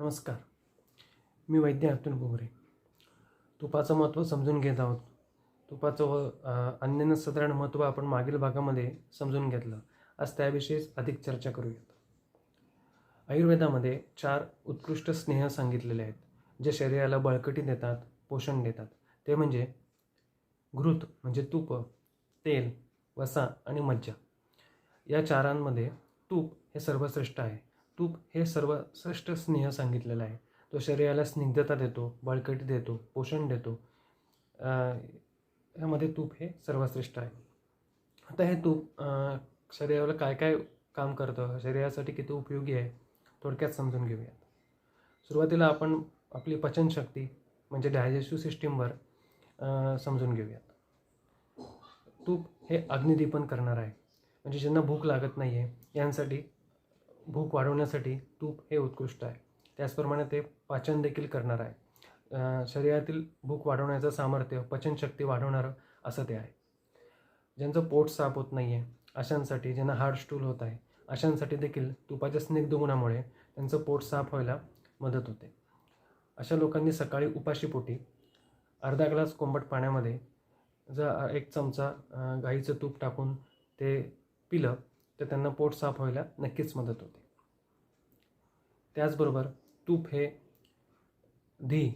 नमस्कार. मी वैद्य अतुल बोगरे. तुपाचं महत्त्व समजून घेत आहोत. तुपाचं व अ, साधारण महत्त्व आपण मागील भागामध्ये समजून घेतलं. आज त्याविषयीच अधिक चर्चा करूयात. आयुर्वेदामध्ये चार उत्कृष्ट स्नेह सांगितलेले आहेत जे शरीराला बळकटी देतात पोषण देतात. ते म्हणजे घृत म्हणजे तूप तेल वसा आणि मज्जा. या चारांमध्ये तूप हे सर्वश्रेष्ठ आहे. तूप हे सर्वश्रेष्ठ स्नेह सांगितलेला आहे. तो शरीराला स्निग्धता देतो बळकटी देतो पोषण देतो. यामध्ये तूप हे सर्वश्रेष्ठ आहे. आता हे तूप शरीराला काय काय काम करतं? शरीरासाठी किती उपयोगी आहे? थोडक्यात समजून घेऊयात. सुरुवातीला आपण आपली पचनशक्ती म्हणजे डायजेस्टिव्ह सिस्टीमवर समजून घेऊयात. तूप हे अग्निदीपन करणार आहे. म्हणजे ज्यांना भूक लागत नाही आहे यांसाठी भूक वाढवण्यासाठी तूप हे उत्कृष्ट आहे. त्याचप्रमाणे ते पाचन देखील करणार आहे. शरीरातील भूक वाढवण्याचं सामर्थ्य पचनशक्ती वाढवणारं असं ते आहे. ज्यांचं पोट साफ होत नाही आहे अशांसाठी ज्यांना हार्ड स्टूल होत आहे अशांसाठी देखील तुपाच्या स्निग्ध गुणामुळे त्यांचं पोट साफ व्हायला मदत होते. अशा लोकांनी सकाळी उपाशीपोटी अर्धा ग्लास कोंबट पाण्यामध्ये जर एक चमचा गाईचं तूप टाकून ते पिलं तर त्यांना पोट साफ व्हायला नक्कीच मदत होते. त्याचबरोबर तूप हे धी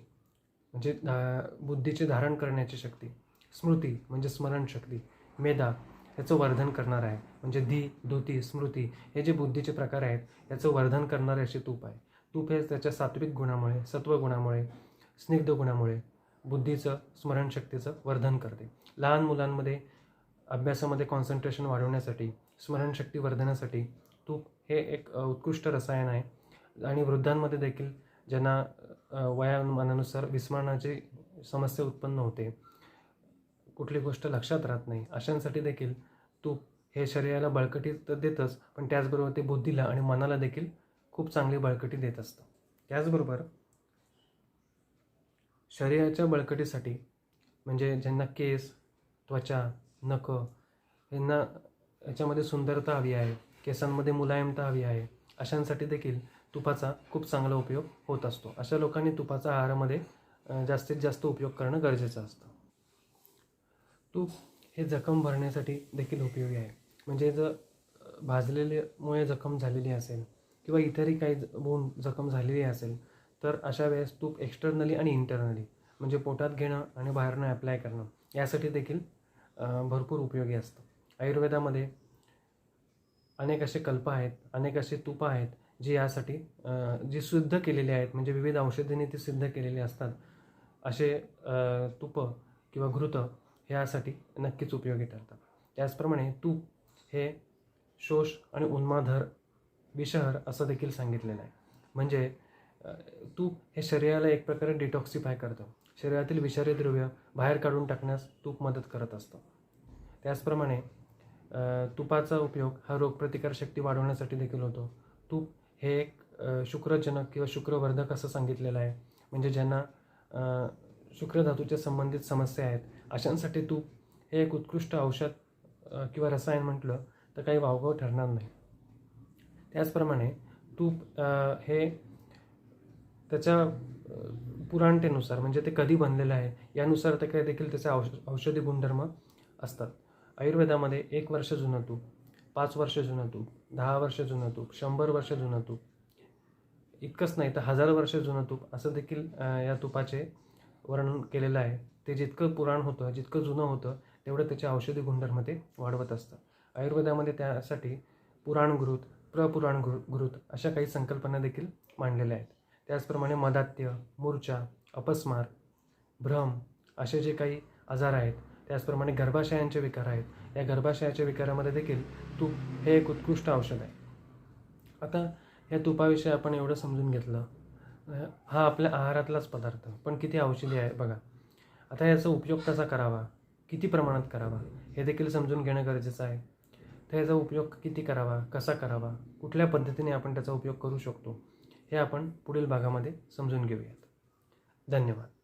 म्हणजे धा- बुद्धीचे धारण करण्याची शक्ती. स्मृती म्हणजे स्मरणशक्ती. मेधा याचं वर्धन करणार आहे. म्हणजे धी धुती स्मृती हे जे बुद्धीचे प्रकार आहेत याचं वर्धन करणारे असे तूप आहे. तूप हे त्याच्या सात्विक गुणामुळे सत्व गुणामुळे स्निग्ध गुणामुळे बुद्धीचं स्मरणशक्तीचं वर्धन करते. लहान मुलांमध्ये अभ्यासामध्ये कॉन्सन्ट्रेशन वाढवण्यासाठी स्मरणशक्ती वर्धनासाठी तूप हे एक उत्कृष्ट रसायन आहे. आणि वृद्धांमध्ये देखील ज्यांना वयामानानुसार विस्मरणाची समस्या उत्पन्न होते. कुठली गोष्ट लक्षात राहत नाही. अशांसाठी देखील तूप हे शरीराला बळकटी तर देतच पण त्याचबरोबर ते बुद्धीला आणि मनाला देखील खूप चांगली बळकटी देत असतं. त्याचबरोबर शरीराच्या बळकटीसाठी म्हणजे ज्यांना केस त्वचा नखं यांना याच्यामध्ये सुंदरता हवी आहे केसांमध्ये मुलायमता हवी आहे अशांसाठी देखील तुपाचा खूप चांगला उपयोग होत असतो. अशा लोकांनी तुपाचा आहारामध्ये जास्तीत जास्त उपयोग करणं गरजेचं असतं. तूप हे जखम भरण्यासाठी देखील उपयोगी आहे. म्हणजे जर भाजलेल्यामुळे जखम झालेली असेल किंवा इतरही काही ज- होऊन जखम झालेली असेल तर अशा वेळेस तूप एक्सटर्नली आणि इंटरनली म्हणजे पोटात घेणं आणि बाहेरनं ॲप्लाय करणं यासाठी देखील भरपूर उपयोगी असतं. आयुर्वेदामध्ये अनेक असे कल्प आहेत अनेक असे तुपं आहेत जी यासाठी जी सिद्ध केलेली आहेत म्हणजे विविध औषधीने ती सिद्ध केलेली असतात असे तूप तुपं किंवा घृत हे यासाठी नक्कीच उपयोगी ठरतात. त्याचप्रमाणे तूप हे शोष आणि उन्माधर विषहर असं देखील सांगितलेलं आहे. म्हणजे तूप हे शरीराला एक प्रकारे डिटॉक्सिफाय करतं. शरीरातील विषारी द्रव्य बाहेर काढून टाकण्यास तूप मदत करत असतं. त्याचप्रमाणे तुपाचा उपयोग हा रोगप्रतिकारशक्ती वाढवण्यासाठी देखील होतो. तूप हे एक शुक्रजनक किंवा शुक्रवर्धक असं सांगितलेलं आहे. म्हणजे ज्यांना शुक्रधातूच्या संबंधित समस्या आहेत अशांसाठी तूप हे एक उत्कृष्ट औषध किंवा रसायन म्हटलं तर काही वावगाव ठरणार नाही. त्याचप्रमाणे तूप हे त्याच्या पुराणतेनुसार म्हणजे ते कधी बनलेलं आहे यानुसार ते काय देखील त्याचे औष औषधी गुणधर्म असतात. आयुर्वेदामध्ये एक वर्ष जुनं तूप पाच वर्ष जुनं तूप दहा वर्ष जुनं तूप शंभर वर्ष जुनं तूप इतकंच नाही तर हजार वर्ष जुनं तूप असं देखील या तुपाचे वर्णन केलेलं आहे. ते जितकं पुराण होतं जितकं जुनं होतं तेवढं त्याच्या औषधी गुणधर्म ते वाढवत असतं. आयुर्वेदामध्ये त्यासाठी पुराणघृत प्रपुराण घृ घृत अशा काही संकल्पना देखील मांडलेल्या आहेत. त्याचप्रमाणे मदात्य मूर्छा अपस्मार भ्रम असे जे काही आजार आहेत त्याचप्रमाणे गर्भाशयांचे विकार आहेत. या गर्भाशयाच्या विकारामध्ये देखील तूप हे एक उत्कृष्ट औषध आहे. आता या तुपाविषयी आपण एवढं समजून घेतलं. हा आपल्या आहारातलाच पदार्थ पण किती औषधी आहे बघा. आता याचा उपयोग कसा करावा? किती प्रमाणात करावा? हे देखील समजून घेणं गरजेचं आहे. तर याचा उपयोग किती करावा? कसा करावा? कुठल्या पद्धतीने आपण त्याचा उपयोग करू शकतो? हे आपण पुढील भागामध्ये समजून घेऊयात. धन्यवाद.